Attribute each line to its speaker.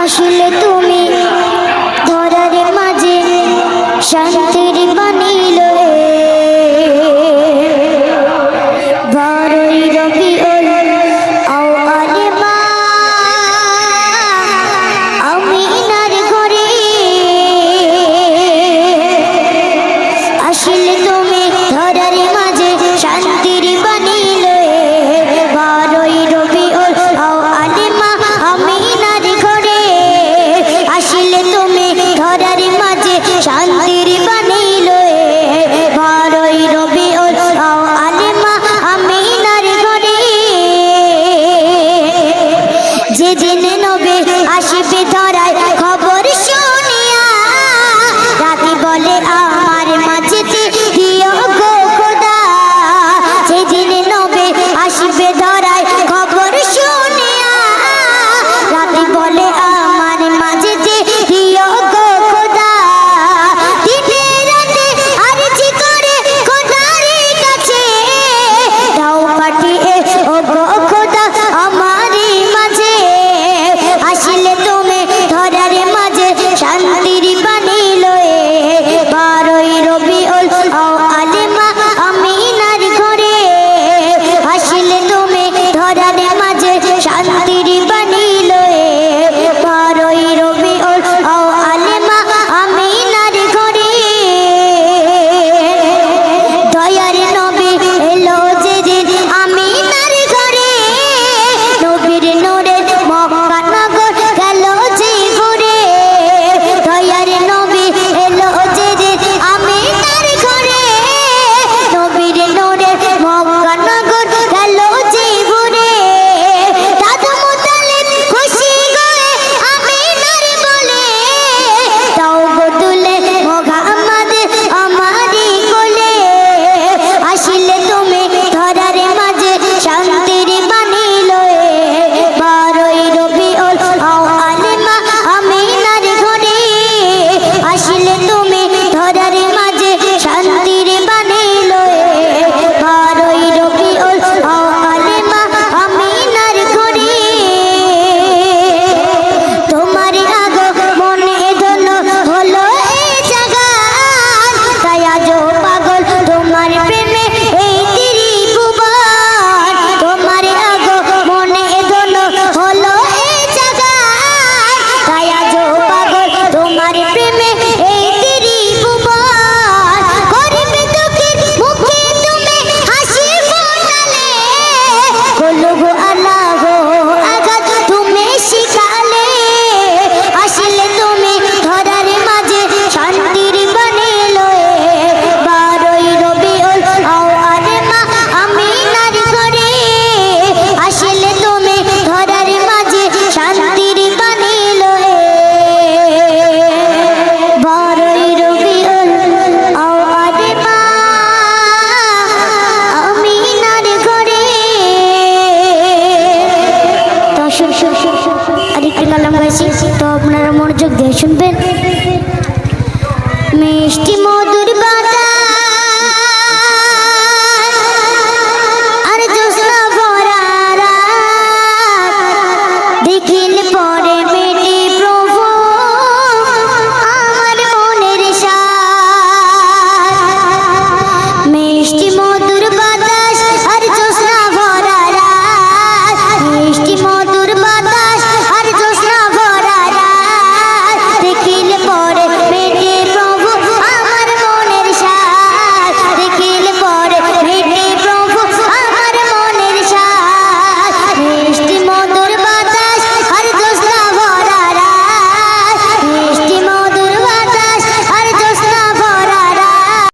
Speaker 1: আসলে তুমি ধরার মাঝে শান্তির ধরার মাঝে শান্তির মিষ্টি